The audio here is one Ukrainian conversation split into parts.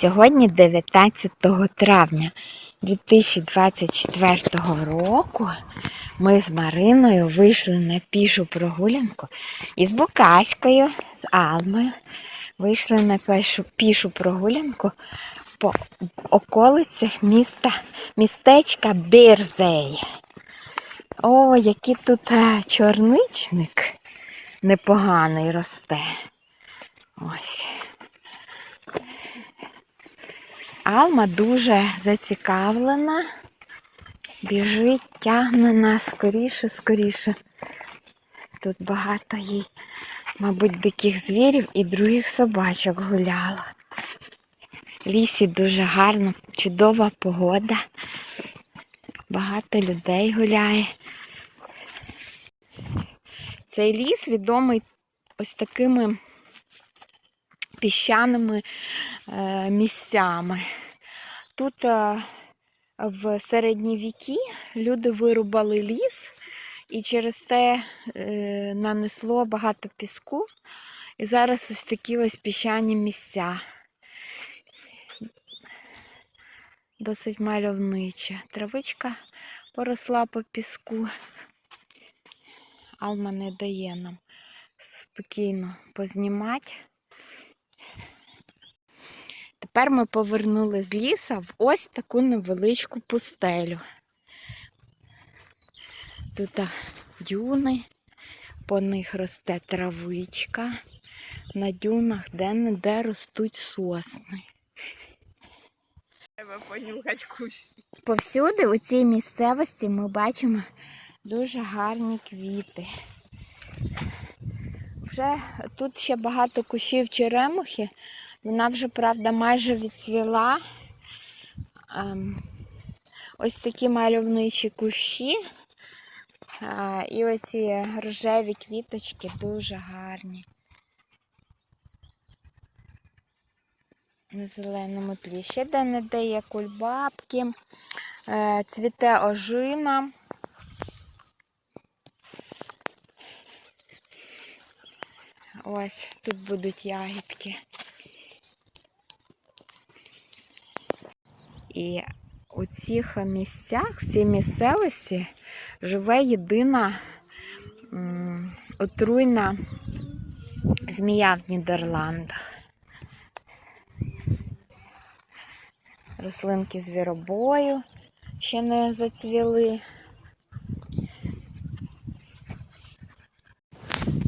Сьогодні 19 травня 2024 року ми з Мариною вийшли на пішу прогулянку із Букаською, з Алмою. Вийшли на пішу, пішу прогулянку по околицях міста, містечка Бірзей. О, який тут е, чорничник непоганий росте. Ось. Алма дуже зацікавлена, біжить, тягне нас скоріше, скоріше. Тут багато їй, мабуть, диких звірів і других собачок гуляло. В лісі дуже гарно, чудова погода. Багато людей гуляє. Цей ліс відомий ось такими піщаними е, місцями. Тут е, в середні віки люди вирубали ліс і через це е, нанесло багато піску. І зараз ось такі ось піщані місця. Досить мальовниче. Травичка поросла по піску. Алма не дає нам спокійно познімати. Тепер ми повернули з ліса в ось таку невеличку пустелю. Тут дюни, по них росте травичка. На дюнах де-не-де ростуть сосни. Треба понюхати кущі. Повсюди у цій місцевості ми бачимо дуже гарні квіти. Вже тут ще багато кущів черемухи. Вона вже, правда, майже відцвіла. Ем, Ось такі мальовничі кущі. І оці рожеві квіточки дуже гарні. На зеленому тлі. Ще де-не-де є кульбабки, е, цвіте ожина. Ось тут будуть ягідки. І у цих місцях, в цій місцевості живе єдина отруйна змія в Нідерландах. Рослинки звіробою ще не зацвіли.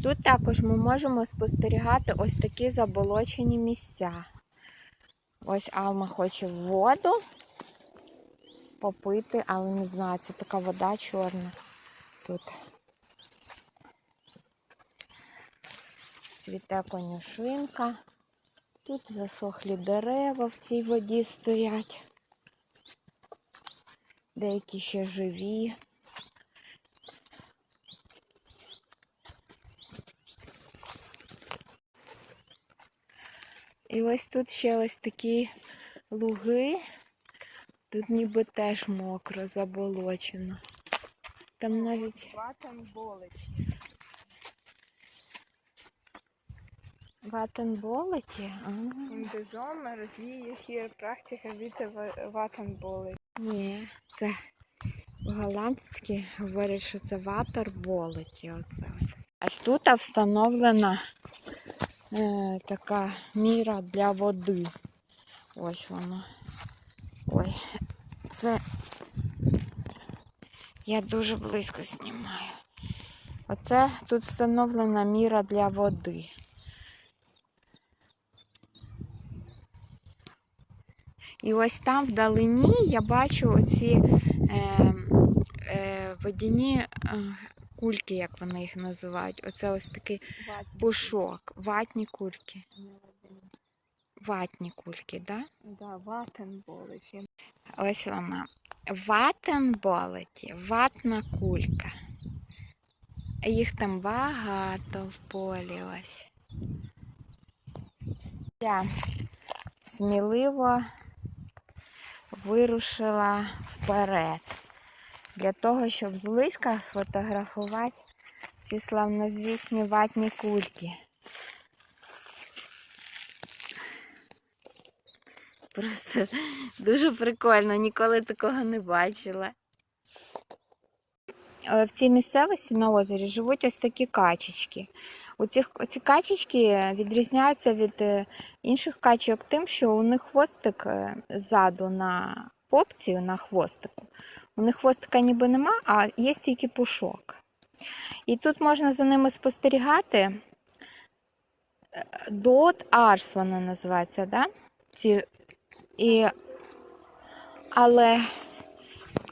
Тут також ми можемо спостерігати ось такі заболочені місця. Ось Алма хоче в воду попити, але не знаю, це така вода чорна тут. Цвіте конюшинка. Тут засохлі дерева в цій воді стоять. Деякі ще живі. І ось тут ще ось такі луги. Тут ніби теж мокро, заболочено. Там навіть Ватан болич. ватенболеті. А, In de zomer zie je hier prachtige witte wa- watenbollen. ні, це по-голландськи говорять, що це ватерболеті. Оце. Ось тут встановлена е, така міра для води. Ось воно. Ой, це я дуже близько знімаю. Оце тут встановлена міра для води. І ось там вдалині я бачу оці е, е, водяні е, кульки, як вони їх називають. Оце ось такий пушок. Ватні кульки. Ватні кульки, так? Да? Да, ватенболич. Ось вона. Ватенболеті, ватна кулька. Їх там багато в полі ось. Я сміливо вирушила вперед. Для того, щоб зблизька сфотографувати ці славнозвісні ватні кульки. Просто дуже прикольно, ніколи такого не бачила. Е, В цій місцевості на озері живуть ось такі качечки. Оці, оці качечки відрізняються від е, інших качок тим, що у них хвостик е, ззаду на попці, на хвостику. У них хвостика ніби нема, а є тільки пушок. І тут можна за ними спостерігати. Dot Ars вона називається, да? Ці, і, але,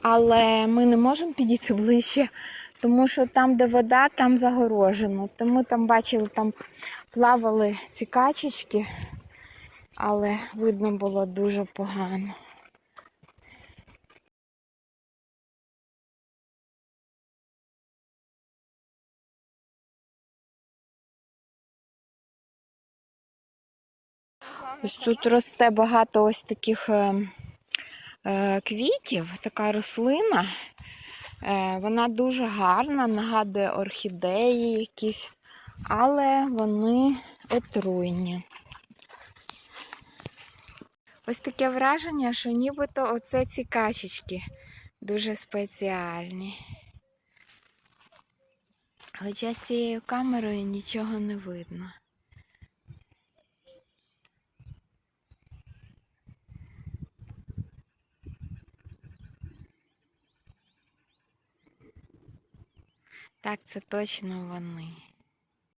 але ми не можемо підійти ближче, тому що там, де вода, там загорожено. Тому там бачили, там плавали ці качечки, але видно було дуже погано. Ось тут росте багато ось таких е, е, квітів, така рослина. Е, вона дуже гарна, нагадує орхідеї якісь, але вони отруйні. Ось таке враження, що нібито оце ці качечки дуже спеціальні. Хоча з цією камерою нічого не видно. Так, це точно вони.